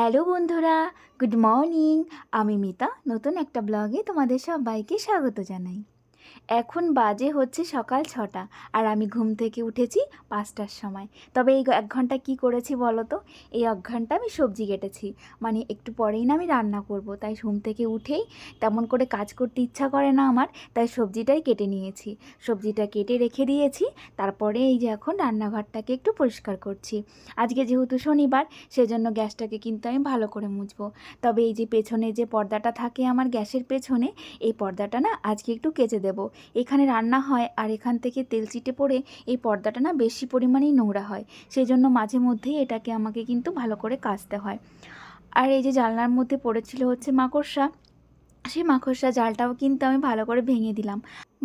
Hello বন্ধুরা good morning. আমি মিতা নতুন একটা ব্লগে তোমাদের সবাইকে স্বাগত জানাই। এখন বাজে হচ্ছে সকাল ছটা আর আমি ঘুম থেকে উঠেছি পাঁচটার সময়। তবে এই এক ঘণ্টা কি করেছি বলো তো? এই এক ঘণ্টা আমি সবজি কেটেছি। মানে একটু পরেই না আমি রান্না করব। তাই ঘুম থেকে উঠেই তেমন করে কাজ করতে ইচ্ছা করে না আমার, তাই সবজিটাই কেটে নিয়েছি। সবজিটা কেটে রেখে দিয়েছি, তারপরে এই যে এখন রান্নাঘরটাকে একটু পরিষ্কার করছি। আজকে যেহেতু শনিবার, সেজন্য গ্যাসটাকে কিন্তু আমি ভালো করে মুছবো। তবে এই যে পেছনে যে পর্দাটা থাকে আমার গ্যাসের পেছনে, এই পর্দাটা না আজকে একটু কেচে দেব। এখানে রান্না হয় আর এখান থেকে তেল চিটে পড়ে এই পর্দাটা না বেশি পরিমাণেই নোংরা হয়। সেই জন্য মাঝে মধ্যেই এটাকে আমাকে কিন্তু ভালো করে কাচতে হয়। আর এই যে জানলার মধ্যে পড়েছিল হচ্ছে মাকড়সা, সেই মাকড়সা জালটাও কিন্তু আমি ভালো করে ভেঙে দিলাম।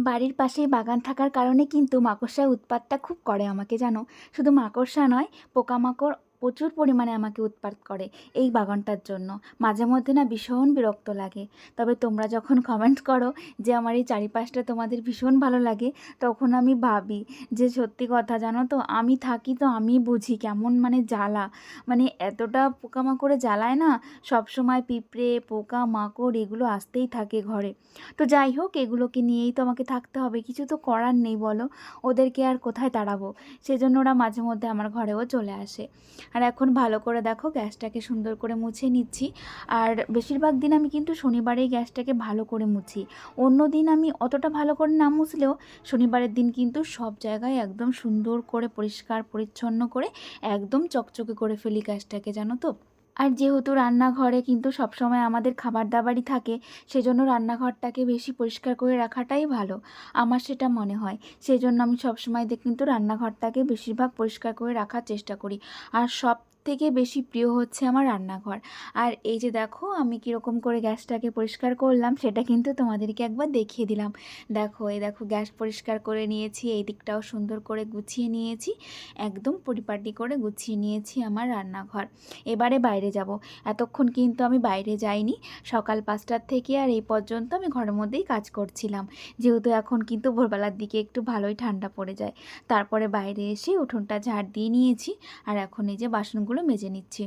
বাড়ির পাশেই বাগান থাকার কারণে কিন্তু মাকড়সার উৎপাতটা খুব করে আমাকে, জানো? শুধু মাকড়সা নয়, পোকামাকড় প্রচুর পরিমাণে আমাকে উৎপাত করে এই বাগানটার জন্য। মাঝে মধ্যে না ভীষণ বিরক্ত লাগে। তবে তোমরা যখন কমেন্ট করো যে আমার এই চারিপাশটা তোমাদের ভীষণ ভালো লাগে, তখন আমি ভাবি যে সত্যি কথা জানো তো, আমি থাকি তো আমি বুঝি কেমন মানে জ্বালা। মানে এতটা পোকামাকড়ে জ্বালায় না, সবসময় পিঁপড়ে, পোকা, মাকড় এগুলো আসতেই থাকে ঘরে। তো যাই হোক, এগুলোকে নিয়েই তো আমাকে থাকতে হবে, কিছু তো করার নেই বলো। ওদেরকে আর কোথায় তাড়াবো? সেজন্য ওরা মাঝে মধ্যে আমার ঘরেও চলে আসে। আর এখন ভালো করে দেখো গ্যাসটাকে সুন্দর করে মুছে নিচ্ছি। আর বেশিরভাগ দিন আমি কিন্তু শনিবারেই গ্যাসটাকে ভালো করে মুছি। অন্য দিন আমি অতটা ভালো করে না মুছলেও শনিবারের দিন কিন্তু সব জায়গায় একদম সুন্দর করে পরিষ্কার, পরিচ্ছন্ন করে একদম চকচকে করে ফেলি গ্যাসটাকে, জানো তো? আর যেহেতু রান্নাঘরে কিন্তু সবসময় আমাদের খাবার দাবারই থাকে, সেজন্য রান্নাঘরটাকে বেশি পরিষ্কার করে রাখাটাই ভালো। আমার সেটা মনে হয়। সেজন্য আমি সবসময় কিন্তু রান্নাঘরটাকে বেশিরভাগ পরিষ্কার করে রাখার চেষ্টা করি। আর সব থেকে বেশি প্রিয় হচ্ছে আমার রান্নাঘর। আর এই যে দেখো, আমি কীরকম করে গ্যাসটাকে পরিষ্কার করলাম, সেটা কিন্তু তোমাদেরকে একবার দেখিয়ে দিলাম। দেখো, এই দেখো, গ্যাস পরিষ্কার করে নিয়েছি, এই দিকটাও সুন্দর করে গুছিয়ে নিয়েছি, একদম পরিপাটি করে গুছিয়ে নিয়েছি আমার রান্নাঘর। এবারে বাইরে যাব। এতক্ষণ কিন্তু আমি বাইরে যাইনি, সকাল পাঁচটার থেকে আর এই পর্যন্ত আমি ঘরের মধ্যেই কাজ করছিলাম। যেহেতু এখন কিন্তু ভোরবেলার দিকে একটু ভালোই ঠান্ডা পড়ে যায়। তারপরে বাইরে এসে উঠোনটা ঝাড় দিয়ে নিয়েছি, আর এখন এই যে বাসনগুলো মেজে নিচ্ছি।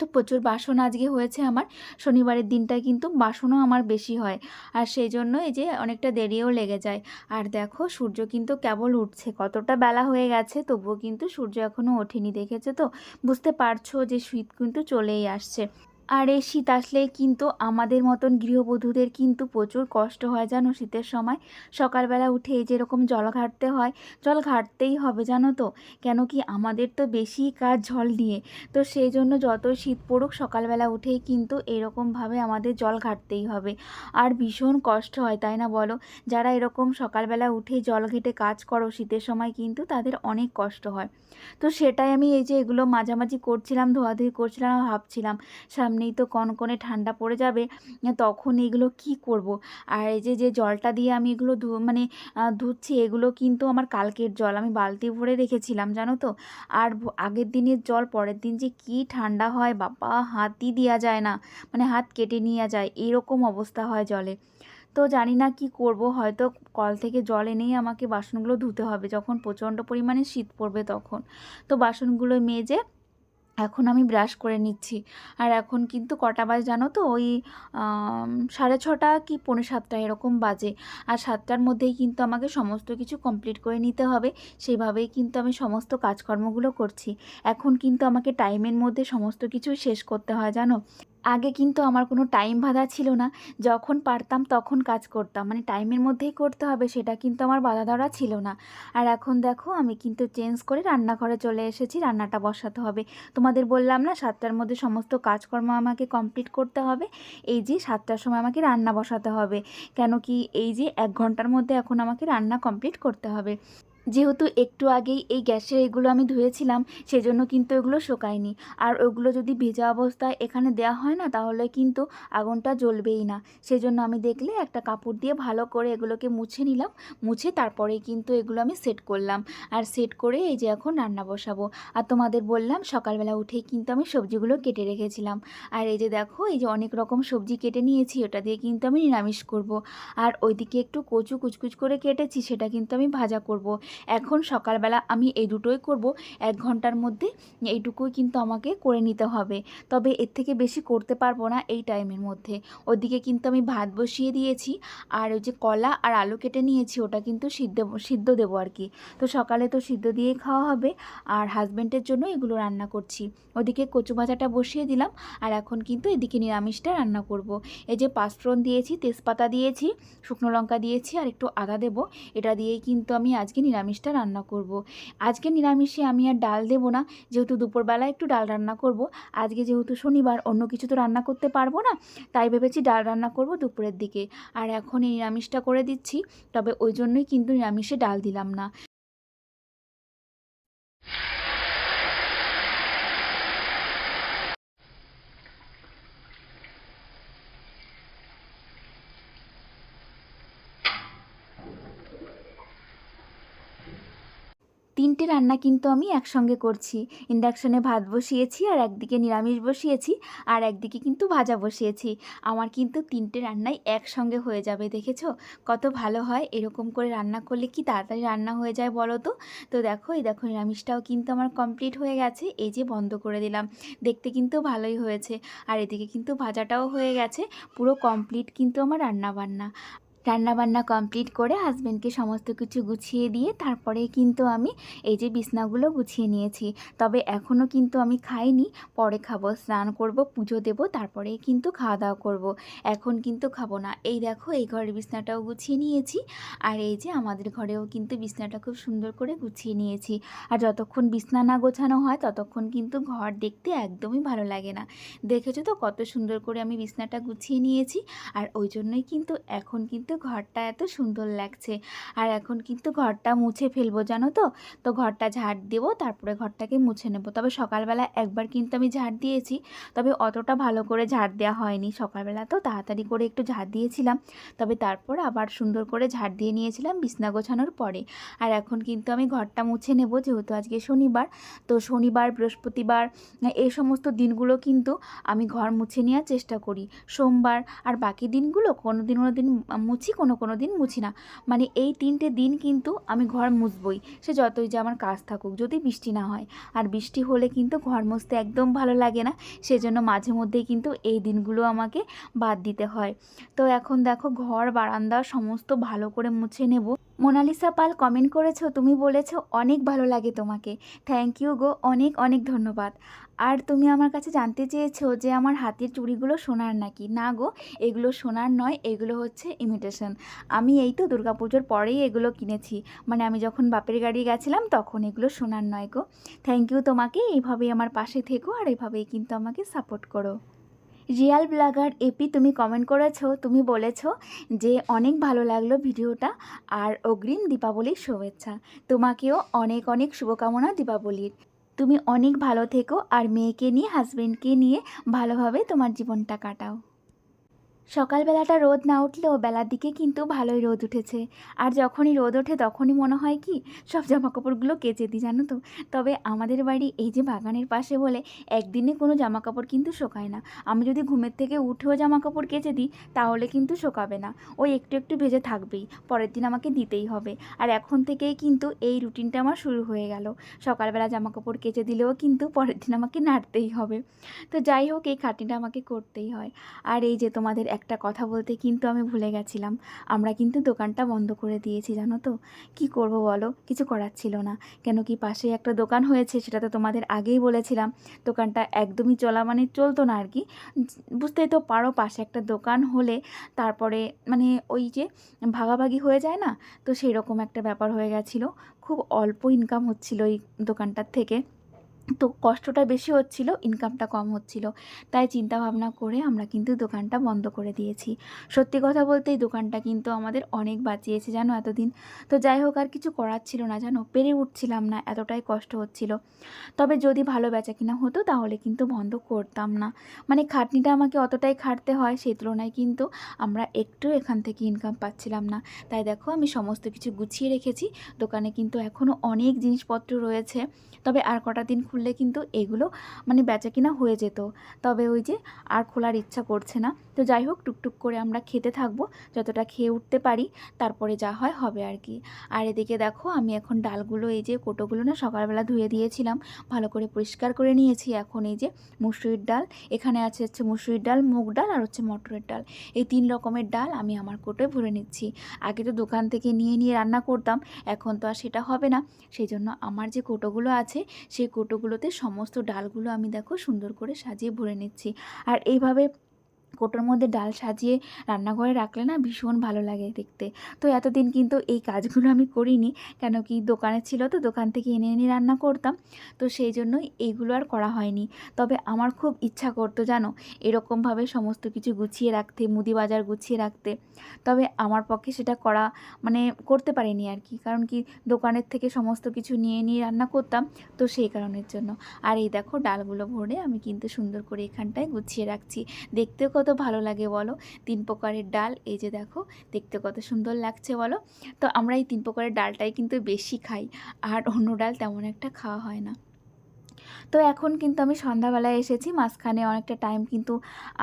তো প্রচুর বাসন আজকে হয়েছে আমার। শনিবারের দিনটা কিন্তু বাসনও আমার বেশি হয়। আর সেই জন্য এই যে অনেকটা দেরিও লেগে যায়। আর দেখো, সূর্য কিন্তু কেবল উঠছে। কতটা বেলা হয়ে গেছে, তবুও কিন্তু সূর্য এখনও ওঠেনি, দেখেছে তো? বুঝতে পারছ যে শীত কিন্তু চলেই আসছে। আর এই শীত আসলেই কিন্তু আমাদের মতন গৃহবধূদের কিন্তু প্রচুর কষ্ট হয়, জানো শীতের সময়। সকালবেলা উঠে যেরকম জল ঘাটতে হয়, জল ঘাটতেই হবে, জানো তো। কেন কি আমাদের তো বেশি কাজ জল নিয়ে। তো সেই জন্য যত শীত পড়ুক, সকালবেলা উঠেই কিন্তু এরকমভাবে আমাদের জল ঘাটতেই হবে। আর ভীষণ কষ্ট হয়, তাই না বলো? যারা এরকম সকালবেলা উঠে জল ঘেটে কাজ করো, শীতের সময় কিন্তু তাদের অনেক কষ্ট হয়। তো সেটাই আমি এই যে এগুলো মাঝামাঝি করছিলাম, ধোয়াধুয়ি করছিলাম, ভাবছিলাম সামনেই তো কনকনে ঠান্ডা পড়ে যাবে, তখন এগুলো কি করব? আর এই যে যে জলটা দিয়ে আমি এগুলো ধু মানে ধুচ্ছি, এগুলো কিন্তু আমার কালকের জল, আমি বালতি ভরে রেখেছিলাম, জানো তো? আর আগের দিনের জল, পরের দিন যে কি ঠান্ডা হয়, বাবা, হাতই দেওয়া যায় না মানে হাত কেটে নিয়ে যায়, এরকম অবস্থা হয় জলে। তো জানি না কি করব, হয়তো কল থেকে জল এনেই আমাকে বাসনগুলো ধুতে হবে, যখন প্রচণ্ড পরিমাণে শীত পড়বে তখন। তো বাসনগুলো মেজে এখন আমি ব্রাশ করে নিচ্ছি। আর এখন কিন্তু কটা বাজে জানো তো? ওই সাড়ে ছটা কি পৌনে সাতটা এরকম বাজে। আর সাতটার মধ্যেই কিন্তু আমাকে সমস্ত কিছু কমপ্লিট করে নিতে হবে। সেইভাবেই কিন্তু আমি সমস্ত কাজকর্মগুলো করছি। এখন কিন্তু আমাকে টাইমের মধ্যে সমস্ত কিছু শেষ করতে হয়, জানো? আগে কিন্তু আমার কোনো টাইম বাধা ছিল না। যখন পারতাম তখন কাজ করতাম। মানে টাইমের মধ্যেই করতে হবে, সেটা কিন্তু আমার বাধা ধরা ছিল না। আর এখন দেখো, আমি কিন্তু চেঞ্জ করে রান্নাঘরে চলে এসেছি, রান্নাটা বসাতে হবে। তোমাদের বললাম না, সাতটার মধ্যে সমস্ত কাজকর্ম আমাকে কমপ্লিট করতে হবে। এই যে সাতটার সময় আমাকে রান্না বসাতে হবে। কেন কি এই যে এক ঘণ্টার মধ্যে এখন আমাকে রান্না কমপ্লিট করতে হবে। যেহেতু একটু আগেই এই গ্যাসের এগুলো আমি ধুয়েছিলাম, সেজন্য কিন্তু এগুলো শোকায়নি। আর ওগুলো যদি ভেজা অবস্থায় এখানে দেওয়া হয় না, তাহলে কিন্তু আগুনটা জ্বলবেই না। সেজন্য আমি দেখলে একটা কাপড় দিয়ে ভালো করে এগুলোকে মুছে নিলাম, মুছে তারপরে কিন্তু এগুলো আমি সেট করলাম। আর সেট করে এই যে এখন রান্না বসাবো। আর তোমাদের বললাম, সকালবেলা উঠেই কিন্তু আমি সবজিগুলো কেটে রেখেছিলাম। আর এই যে দেখো, এই যে অনেক রকম সবজি কেটে নিয়েছি, ওটা দিয়ে কিন্তু আমি নিরামিষ করব। আর ওইদিকে একটু কচু কুচকুচ করে কেটেছি, সেটা কিন্তু আমি ভাজা করব। এখন সকালবেলা আমি এই দুটোই করব। এক ঘণ্টার মধ্যে এইটুকুই কিন্তু আমাকে করে নিতে হবে। তবে এর থেকে বেশি করতে পারব না এই টাইমের মধ্যে। ওদিকে কিন্তু আমি ভাত বসিয়ে দিয়েছি, আর ওই যে কলা আর আলু কেটে নিয়েছি, ওটা কিন্তু সিদ্ধ সিদ্ধ দেবো আর কি। তো সকালে তো সিদ্ধ দিয়েই খাওয়া হবে, আর হাজব্যান্ডের জন্য এগুলো রান্না করছি। ওদিকে কচু ভাজাটা বসিয়ে দিলাম, আর এখন কিন্তু এদিকে নিরামিষটা রান্না করব। এই যে পাঁচফোড়ন দিয়েছি, তেজপাতা দিয়েছি, শুকনো লঙ্কা দিয়েছি, আর একটু আদা দেব। এটা দিয়েই কিন্তু আমি আজকে নিরামিষটা রান্না করব। আজকে নিরামিষে আমি আর ডাল দেবো না, যেহেতু দুপুরবেলা একটু ডাল রান্না করব। আজকে যেহেতু শনিবার, অন্য কিছু তো রান্না করতে পারব না, তাই ভেবেছি ডাল রান্না করব দুপুরের দিকে। আর এখন এই নিরামিষটা করে দিচ্ছি, তবে ওই জন্যই কিন্তু নিরামিষে ডাল দিলাম না। তিনটে রান্না কিন্তু আমি একসঙ্গে করছি। ইন্ডাকশনে ভাত বসিয়েছি আর একদিকে নিরামিষ বসিয়েছি আর একদিকে কিন্তু ভাজা বসিয়েছি। আমার কিন্তু তিনটে রান্নাই একসঙ্গে হয়ে যাবে, দেখেছ? কত ভালো হয় এরকম করে রান্না করলে কি তাড়াতাড়ি রান্না হয়ে যায় বলো তো? তো দেখো, এই দেখো নিরামিষটাও কিন্তু আমার কমপ্লিট হয়ে গেছে। এই যে বন্ধ করে দিলাম। দেখতে কিন্তু ভালোই হয়েছে। আর এদিকে কিন্তু ভাজাটাও হয়ে গেছে। পুরো কমপ্লিট কিন্তু আমার রান্না বান্না রান্নাবান্না কমপ্লিট করে হাজব্যান্ডকে সমস্ত কিছু গুছিয়ে দিয়ে তারপরে কিন্তু আমি এই যে বিছনাগুলো গুছিয়ে নিয়েছি। তবে এখনও কিন্তু আমি খাইনি, পরে খাব, স্নান করব, পুজো দেব তারপরে কিন্তু খাওয়া দাওয়া করব। এখন কিন্তু খাব না। এই দেখো, এই ঘরের বিছনাটাও গুছিয়ে নিয়েছি আর এই যে আমাদের ঘরেও কিন্তু বিছনাটা খুব সুন্দর করে গুছিয়ে নিয়েছি। আর যতক্ষণ বিছনা না গোছানো হয়, ততক্ষণ কিন্তু ঘর দেখতে একদমই ভালো লাগে না। দেখেছ তো কত সুন্দর করে আমি বিছনাটা গুছিয়ে নিয়েছি? আর ওই জন্যই কিন্তু এখন কিন্তু ঘরটা এত সুন্দর লাগছে। আর এখন কিন্তু ঘরটা মুছে ফেলব, জানো তো? তো ঘরটা ঝাড় দেবো, তারপরে ঘরটাকে মুছে নেব। তবে সকালবেলা একবার কিন্তু আমি ঝাড় দিয়েছি, তবে অতটা ভালো করে ঝাড় দেওয়া হয়নি। সকালবেলা তো তাড়াতাড়ি করে একটু ঝাড় দিয়েছিলাম, তবে তারপর আবার সুন্দর করে ঝাড় দিয়ে নিয়েছিলাম বিছনা গোছানোর পরে। আর এখন কিন্তু আমি ঘরটা মুছে নেব, যেহেতু আজকে শনিবার। তো শনিবার, বৃহস্পতিবার এই সমস্ত দিনগুলো কিন্তু আমি ঘর মুছে নেওয়ার চেষ্টা করি। সোমবার আর বাকি দিনগুলো কোনো দিন কোনো দিন মুছি, কোনো কোনো দিন মুছি না। মানে এই তিনটে দিন কিন্তু আমি ঘর মুছবই। সে যতই যে আমার কাজ থাকুক, যদি বৃষ্টি না হয়। আর বৃষ্টি হলে কিন্তু ঘর মুছতে একদম ভালো লাগে না। সেজন্য মাঝে মধ্যেই কিন্তু এই দিনগুলো আমাকে বাদ দিতে হয়। তো এখন দেখো, ঘর, বারান্দা সমস্ত ভালো করে মুছে নেব। মোনালিসা পাল কমেন্ট করেছ, তুমি বলেছ অনেক ভালো লাগে তোমাকে। থ্যাংক ইউ গো, অনেক অনেক ধন্যবাদ। আর তুমি আমার কাছে জানতে চেয়েছো যে আমার হাতের চুড়িগুলো সোনার নাকি? না গো, এগুলো সোনার নয়, এগুলো হচ্ছে ইমিটেশন আমি এই তো দুর্গাপুজোর পরেই এগুলো কিনেছি। মানে আমি যখন বাপের গাড়ি গেছিলাম তখন এগুলো সোনার নয় গো। থ্যাংক ইউ তোমাকে, এইভাবেই আমার পাশে থেকো আর এইভাবেই কিন্তু আমাকে সাপোর্ট করো। রিয়াল ব্লগার এপি তুমি কমেন্ট করেছ, তুমি বলেছ যে অনেক ভালো লাগল ভিডিওটা আর অগ্রিম দীপাবলির শুভেচ্ছা। তোমাকেও অনেক অনেক শুভকামনা দীপাবলির। তুমি অনেক ভালো থেকো আর মেয়েকে নিয়ে হাজব্যান্ডকে নিয়ে ভালোভাবে তোমার জীবনটা কাটাও। সকালবেলাটা রোদ না উঠলেও বেলার দিকে কিন্তু ভালোই রোদ উঠেছে। আর যখনই রোদ ওঠে তখনই মনে হয় কি, সব জামা কাপড়গুলো কেচে দিই, জানো তো? তবে আমাদের বাড়ি এই যে বাগানের পাশে বলে একদিনে কোনো জামা কাপড় কিন্তু শোকায় না। আমি যদি ঘুমের থেকে উঠেও জামা কাপড় কেচে দিই, তাহলে কিন্তু শোকাবে না। ওই একটু একটু ভেজে থাকবেই, পরের দিন আমাকে দিতেই হবে। আর এখন থেকেই কিন্তু এই রুটিনটা আমার শুরু হয়ে গেল। সকালবেলা জামা কাপড় কেচে দিলেও কিন্তু পরের দিন আমাকে নাড়তেই হবে। তো যাই হোক, এই খাটনিটা আমাকে করতেই হয়। আর এই যে তোমাদের একটা কথা বলতে কিন্তু আমি ভুলে গেছিলাম। আমরা কিন্তু দোকানটা বন্ধ করে দিয়েছি, জানো তো? কি করব বলো? কিছু করার ছিল না। কেন কি পাশে একটা দোকান হয়েছে, সেটা তো তোমাদের আগেই বলেছিলাম। দোকানটা একদমই চলা মানে চলতো না আর কি বুঝতেই তো পারো, পাশে একটা দোকান হলে তারপরে মানে ওই যে ভাগাভাগি হয়ে যায় না? তো সেই রকম একটা ব্যাপার হয়ে গেছিল। খুব অল্প ইনকাম হচ্ছিল এই দোকানটার থেকে। তো কষ্টটা বেশি হচ্ছিল ইনকামটা কম হচ্ছিল। তাই চিন্তা ভাবনা করে আমরা কিন্তু দোকানটা বন্ধ করে দিয়েছি। সত্যি কথা বলতে এই দোকানটা কিন্তু আমাদের অনেক বাঁচিয়েছে জানো এতদিন। তো যাই হোক, আর কিছু করার ছিল না জানো, পেরে উঠছিলাম না, এতটাই কষ্ট হচ্ছিল। তবে যদি ভালো বেচা কিনা হতো, তাহলে কিন্তু বন্ধ করতাম না। মানে খাটনিটা আমাকে অতটাই খাটতে হয় সেই তুলনায় কিন্তু আমরা একটু এখান থেকে ইনকাম পাচ্ছিলাম না। তাই দেখো, আমি সমস্ত কিছু গুছিয়ে রেখেছি। দোকানে কিন্তু এখনও অনেক জিনিসপত্র রয়েছে। তবে আর কটা দিন খুলে খুললে কিন্তু এগুলো মানে বেচা কিনা হয়ে যেত। তবে ওই যে আর খোলার ইচ্ছা করছে না। তো যাই হোক, টুকটুক করে আমরা খেতে থাকব, যতটা খেয়ে উঠতে পারি, তারপরে যা হয় হবে আর কি। আর এদিকে দেখো, আমি এখন ডালগুলো, এই যে কোটোগুলো না সকালবেলা ধুয়ে দিয়েছিলাম, ভালো করে পরিষ্কার করে নিয়েছি। এখন এই যে মুসুরির ডাল, এখানে আছে হচ্ছে মুসুরির ডাল, মুগ ডাল আর হচ্ছে মটরের ডাল। এই তিন রকমের ডাল আমি আমার কোটোয় ভরে নিচ্ছি। আগে তো দোকান থেকে নিয়ে নিয়ে রান্না করতাম, এখন তো আর সেটা হবে না। সেই জন্য আমার যে কোটোগুলো আছে, সেই কোটোগুলোতে সমস্ত ডালগুলো আমি দেখো সুন্দর করে সাজিয়ে ভরে নিচ্ছি। আর এইভাবে কোটোর মধ্যে ডাল সাজিয়ে রান্নাঘরে রাখলে না ভীষণ ভালো লাগে দেখতে। তো এতদিন কিন্তু এই কাজগুলো আমি করিনি, কেন কি দোকানে ছিল তো দোকান থেকে এনে এনে রান্না করতাম। তো সেই জন্যই এইগুলো আর করা হয়নি। তবে আমার খুব ইচ্ছা করতো জানো, এরকমভাবে সমস্ত কিছু গুছিয়ে রাখতে, মুদি বাজার গুছিয়ে রাখতে। তবে আমার পক্ষে সেটা করা মানে করতে পারিনি আর কি। কারণ কি দোকানের থেকে সমস্ত কিছু নিয়ে নিয়ে রান্না করতাম তো সেই কারণের জন্য। আর এই দেখো ডালগুলো ভরে আমি কিন্তু সুন্দর করে এখানটায় গুছিয়ে রাখছি। দেখতেও কত ভালো লাগে বলো? তিন প্রকারের ডাল, এই যে দেখো, দেখতে কত সুন্দর লাগছে বলো? তো আমরা এই তিন প্রকারের ডালটাই কিন্তু বেশি খাই, আর অন্য ডাল তেমন একটা খাওয়া হয় না। তো এখন কিন্তু আমি সন্ধ্যাবেলায় এসেছি, মাঝখানে অনেকটা টাইম কিন্তু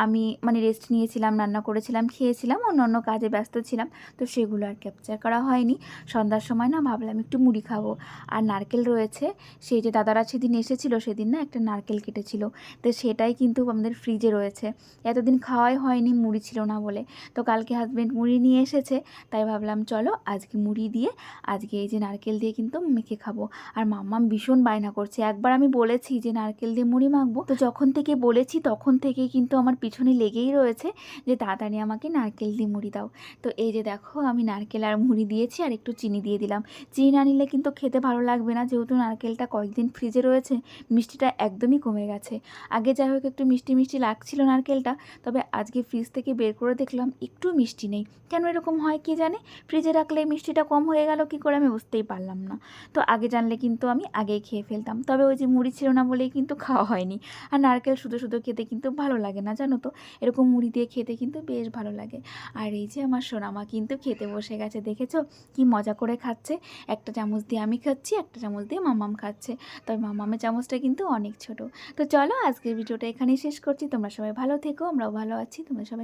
আমি মানে রেস্ট নিয়েছিলাম, রান্না করেছিলাম, খেয়েছিলাম, অন্য অন্য কাজে ব্যস্ত ছিলাম, তো সেগুলো আর ক্যাপচার করা হয়নি। সন্ধ্যার সময় না ভাবলাম একটু মুড়ি খাব। আর নারকেল রয়েছে, সেই যে দাদারা সেদিন এসেছিল, সেদিন না একটা নারকেল কেটেছিল। তো সেটাই কিন্তু আমাদের ফ্রিজে রয়েছে। এতদিন খাওয়াই হয়নি, মুড়ি ছিল না বলে। তো কালকে হাজব্যান্ড মুড়ি নিয়ে এসেছে, তাই ভাবলাম চলো আজকে মুড়ি দিয়ে, আজকে এই যে নারকেল দিয়ে কিন্তু মেখে খাব। আর মাম্মাম ভীষণ বায়না করছে। একবার আমি বলেছি যে নারকেল দিয়ে মুড়ি মাখবো। তো যখন থেকে বলেছি, তখন থেকে কিন্তু আমার পিছনে লেগেই রয়েছে যে, তাড়াতাড়ি আমাকে নারকেল দিয়ে মুড়ি দাও। তো এই যে দেখো, আমি নারকেল আর মুড়ি দিয়েছি আর একটু চিনি দিয়ে দিলাম। চিনি না নিলে কিন্তু খেতে ভালো লাগবে না। যেহেতু নারকেলটা কয়েকদিন ফ্রিজে রয়েছে, মিষ্টিটা একদমই কমে গেছে। আগে যাই হোক, একটু মিষ্টি মিষ্টি লাগছিল নারকেলটা, তবে আজকে ফ্রিজ থেকে বের করে দেখলাম একটু মিষ্টি নেই। কেন এরকম হয় কি জানে? ফ্রিজে রাখলে মিষ্টিটা কম হয়ে গেল, কি করে আমি বুঝতেই পারলাম না। তো আগে জানলে কিন্তু আমি আগেই খেয়ে ফেলতাম। তবে ওই যে মুড়ি ছিল না বলেই কিন্তু খাওয়া হয়নি। আর নারকেল শুধু শুধু খেতে কিন্তু ভালো লাগে না, জানো তো? এরকম মুড়ি দিয়ে খেতে কিন্তু বেশ ভালো লাগে। আর এই যে আমার সোনামা কিন্তু খেতে বসে গেছে, দেখেছ? কি মজা করে খাচ্ছে। একটা চামচ দিয়ে আমি খাচ্ছি, একটা চামচ দিয়ে মামাম খাচ্ছে। তবে মামামের চামচটা কিন্তু অনেক ছোট। তো চলো আজকের ভিডিওটা এখানেই শেষ করছি। তোমরা সবাই ভালো থেকো, আমরাও ভালো আছি। তোমরা সবাই